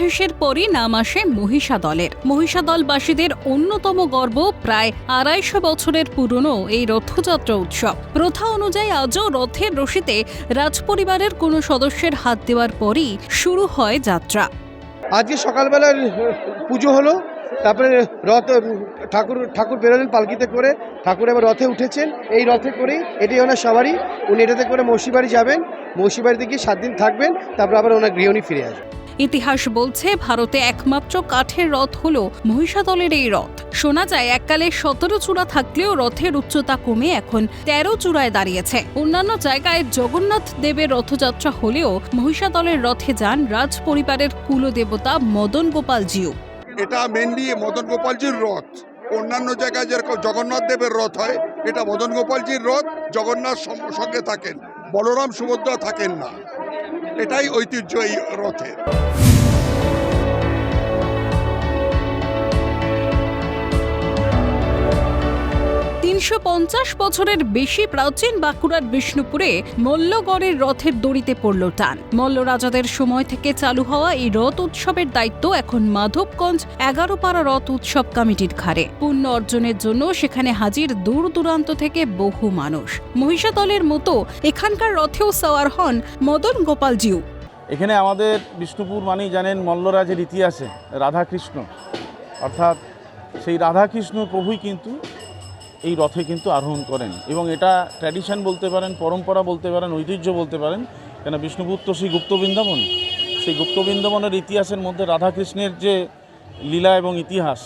শেষের পরই নাম আসে মহিষা দলের মহিষা দলবাসীদের অন্যতম গর্ব প্রায় আড়াইশো বছরের পুরনো এই রথযাত্রা উৎসব। প্রথা অনুযায়ী আজও রথের রশিতে রাজপরিবারের কোনো সদস্যের হাত দেওয়ার পরই শুরু হয় যাত্রা। আজকে সকালবেলার পুজো হলো, তারপরে রথ ঠাকুর ঠাকুর বেরোলেন পালকিতে করে, ঠাকুর এবার রথে উঠেছেন। এই রথে করেই এটি ওনার সবারই, উনি এটাতে করে মৌসিবাড়ি যাবেন, মৌসিবাড়িতে গিয়ে সাত দিন থাকবেন, তারপর আবার ওনার গৃহণী ফিরে আসবেন। ইতিহাস বলছে, ভারতে একমাত্র কাঠের রথ হল মহিষাদলের এই রথ। শোনা যায়, এককালে সতেরো চূড়া থাকলেও রথের উচ্চতা কমে এখন তেরো চূড়ায় দাঁড়িয়েছে। অন্যান্য জায়গায় জগন্নাথ দেবের রথযাত্রা হলেও মহিষাদলের রথে যান রাজ পরিবারের কুলদেবতা মদন গোপাল জিউ এটা মেনলি মদন গোপালজির রথ। অন্যান্য জায়গায় যেরকম জগন্নাথ দেবের রথ হয়, এটা মদন গোপালজির রথ, জগন্নাথ সঙ্গে থাকেন। বলরাম সুভদ্রা থাকেন না। এটাই ঐতিহ্য এই রথের। তিনশো পঞ্চাশ বছরের বেশি প্রাচীন বাঁকুড়ার বিষ্ণুপুরে মল্লগড়ের রথের দড়িতে পড়ল টান। মল্ল রাজাদের সময় থেকে চালু হওয়া এই রথ উৎসবের দায়িত্ব এখন মাধবগঞ্জ এগারো পাড়া রথ উৎসব কমিটির ঘাড়ে। পুণ্য অর্জনের জন্য সেখানে হাজির দূর দূরান্ত থেকে বহু মানুষ। মহিষাদলের মতো এখানকার রথেও সওয়ার হন মদন গোপালজিউ এখানে আমাদের বিষ্ণুপুর মানেই জানেন মল্লরাজের ইতিহাসে রাধাকৃষ্ণ। অর্থাৎ সেই রাধাকৃষ্ণ প্রভুই কিন্তু এই রথে কিন্তু আরোহণ করেন এবং এটা ট্র্যাডিশন বলতে পারেন, পরম্পরা বলতে পারেন, ঐতিহ্য বলতে পারেন। কেন বিষ্ণুপুত্র সেই গুপ্তবৃন্দাবন সেই গুপ্তবৃন্দাবনের ইতিহাসের মধ্যে রাধাকৃষ্ণের যে লীলা এবং ইতিহাস,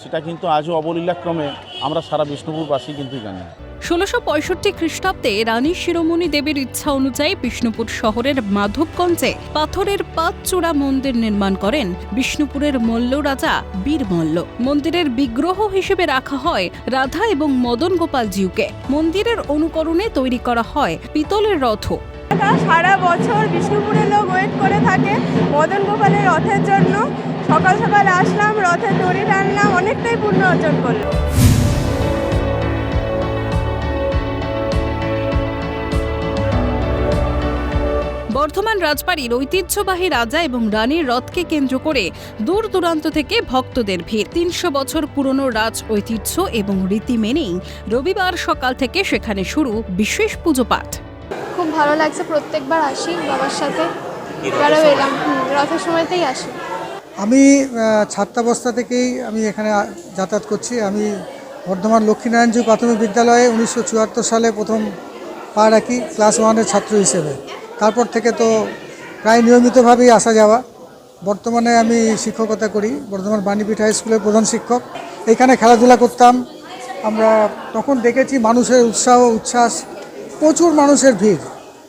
সেটা কিন্তু আজও অবলীলাক্রমে আমরা সারা বিষ্ণুপুরবাসী কিন্তু জানি। ষোলোশো পঁয়ষট্টি খ্রিস্টাব্দে রানী শিরোমণি দেবীর ইচ্ছা অনুযায়ী বিষ্ণুপুর শহরের মাধবগঞ্জে পাথরের পাঁচচূড়া মন্দির নির্মাণ করেন বিষ্ণুপুরের মল্ল রাজা বীর মল্ল। মন্দিরের বিগ্রহ হিসেবে রাখা হয় রাধা এবং মদন গোপাল জিউকে মন্দিরের অনুকরণে তৈরি করা হয় পিতলের তারা সারা বছর বিষ্ণুপুরের লোক ওয়েট করে থাকে মদন গোপালের রথের জন্য। সকাল সকাল আসলাম, রথের দড়ি টানলাম, অনেকটাই পুণ্য অর্জন করলাম। বর্ধমান রাজবাড়ির ঐতিহ্যবাহী রাজা এবং রানীর রথকে কেন্দ্র করে দূর দূরান্ত থেকে ভক্তদের ভিড়। তিনশো বছর পুরনো রাজ ঐতিহ্য এবং রীতি মেনেই রবিবার সকাল থেকে সেখানে শুরু বিশেষ পুজো পাঠ। খুব ভালো লাগছে প্রত্যেকবার আসি বাবার সাথে। এবারেও এলাম হুম, রথের সময়তেই আসি। আমি ছাত্রাবস্থা থেকেই আমি এখানে যাতায়াত করছি। আমি বর্ধমান লক্ষ্মীনারায়ণজী প্রাথমিক বিদ্যালয়ে উনিশশো চুয়াত্তর সালে প্রথম পা রাখি ক্লাস ওয়ানের ছাত্র হিসেবে। তারপর থেকে তো প্রায় নিয়মিতভাবেই আসা যাওয়া। বর্তমানে আমি শিক্ষকতা করি, বর্ধমান বাণীপীঠ হাই স্কুলের প্রধান শিক্ষক। এখানে খেলাধুলা করতাম। আমরা তখন দেখেছি মানুষের উৎসাহ, উচ্ছ্বাস, প্রচুর মানুষের ভিড়।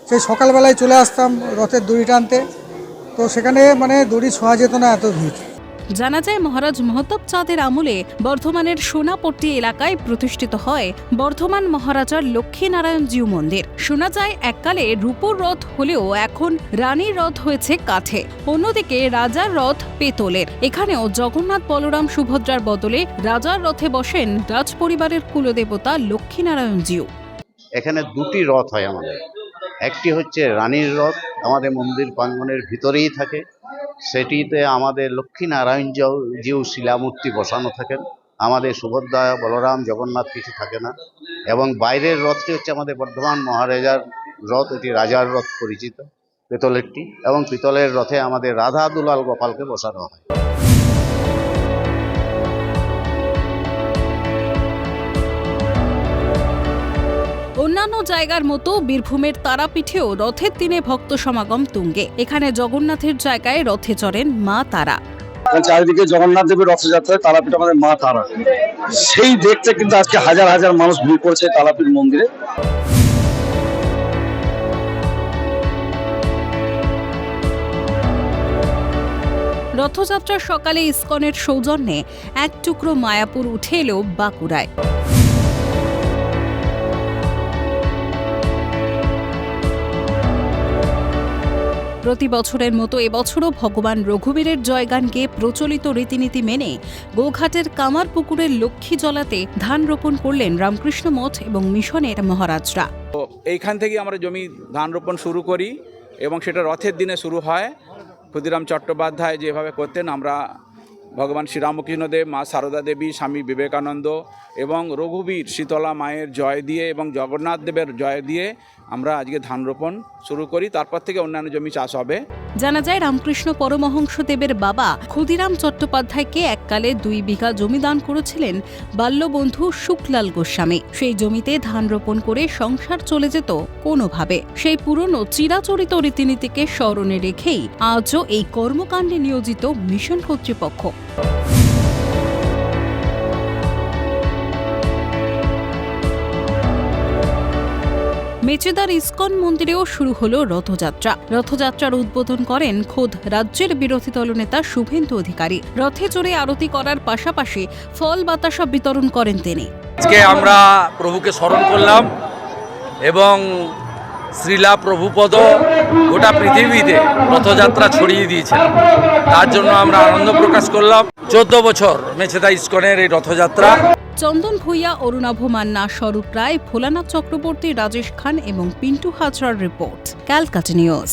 সেই সকালবেলায় চলে আসতাম রথের দড়ি টানতে। তো সেখানে মানে দড়ি ছোঁয়া যেত না, এত ভিড়। জানা যায় মহারাজ মহতাব চাঁদের আমলে বর্ধমানের সোনাপট্টি এলাকায় প্রতিষ্ঠিত হয় বর্ধমান মহারাজার লক্ষ্মীনারায়ণ জিউ মন্দির। শোনা যায়, এককালে রূপোর রথ হলেও এখন রানীর রথ হয়েছে কাঠে অন্যদিকে রাজার রথ পেতলের। এখানেও জগন্নাথ বলরাম সুভদ্রার বদলে রাজার রথে বসেন রাজ পরিবারের কুলদেবতা লক্ষ্মীনারায়ণ জিউ এখানে দুটি রথ হয় আমাদের। একটি হচ্ছে রানীর রথ, আমাদের মন্দির প্রাঙ্গণের ভিতরেই থাকে। সেটিতে আমাদের লক্ষ্মীনারায়ণ জিউ- শিলামূর্তি বসানো থাকেন। আমাদের সুভদ্রা বলরাম জগন্নাথ কিছু থাকে না। এবং বাইরের রথটি হচ্ছে আমাদের বর্ধমান মহারাজার রথ। এটি রাজার রথ পরিচিত, পিতলেরটি। এবং পিতলের রথে আমাদের রাধা দুলাল গোপালকে বসানো হয়। অন্যান্য জায়গার মতো বীরভূমের তারাপীঠেও রথের দিনে ভক্ত সমাগম তুঙ্গে। এখানে জগন্নাথের জায়গায় রথে চড়েন মা তারা। চারিদিকে জগন্নাথ দেবের রথযাত্রায় তারাপীঠ আমাদের মা তারা। সেই দেখতে কিন্তু আজকে হাজার হাজার মানুষ ভিড় করছে তারাপীঠ মন্দিরে। রথযাত্রার সকালে ইস্কনের সৌজন্যে এক টুকরো মায়াপুর উঠে এলো বাঁকুড়ায়। প্রতি বছরের মতো এবছরও ভগবান রঘুবীরের জয়গান প্রচলিত রীতিনীতি মেনে গোঘাটের কামার পুকুরের লক্ষ্মী জলাতে ধান রোপণ করলেন রামকৃষ্ণ মঠ এবং মিশনের মহারাজরা। এইখান থেকে আমরা জমি ধান রোপণ শুরু করি এবং সেটা রথের দিনে শুরু হয়। ক্ষুদিরাম চট্টোপাধ্যায় যেভাবে করতেন, আমরা ভগবান শ্রীরামকৃষ্ণদেব, মা সারদা দেবী, স্বামী বিবেকানন্দ এবং রঘুবীর শীতলা মায়ের জয় দিয়ে এবং জগন্নাথ দেবের জয় দিয়ে আমরা আজকে ধান রোপণ শুরু করি। তারপর থেকে অন্যান্য জমি চাষ হবে। জানা যায়, রামকৃষ্ণ পরমহংসদেবের বাবা ক্ষুদিরাম চট্টোপাধ্যায়কে এককালে দুই বিঘা জমি দান করেছিলেন বাল্যবন্ধু শুকলাল গোস্বামী। সেই জমিতে ধান রোপণ করে সংসার চলে যেত কোনোভাবে। সেই পুরনো চিরাচরিত রীতিনীতিকে স্মরণে রেখেই আজও এই কর্মকাণ্ডে নিয়োজিত মিশন কর্তৃপক্ষ। মেচেদার ইস্কন মন্দিরেও শুরু হলো রথযাত্রা। রথযাত্রার উদ্বোধন করেন খোদ রাজ্যের বিরোধী দলনেতা শুভেন্দু অধিকারী। রথে চড়ে আরতি করার পাশাপাশি ফল বাতাসা বিতরণ করেন তিনি। আজকে আমরা প্রভুকে স্মরণ করলাম এবং শ্রীলা প্রভুপদ গোটা পৃথিবীতে রথযাত্রা ছড়িয়ে দিয়েছেন তার জন্য আমরা আনন্দ প্রকাশ করলাম। চোদ্দ বছর মেছেদা ইস্কনের এই রথযাত্রা। চন্দন ভূঁইয়া অরুণাভ মান্না, স্বরূপ রায়, ভোলানাথ চক্রবর্তী, রাজেশ খান এবং পিন্টু হাজরার রিপোর্ট। ক্যালকাটা নিউজ।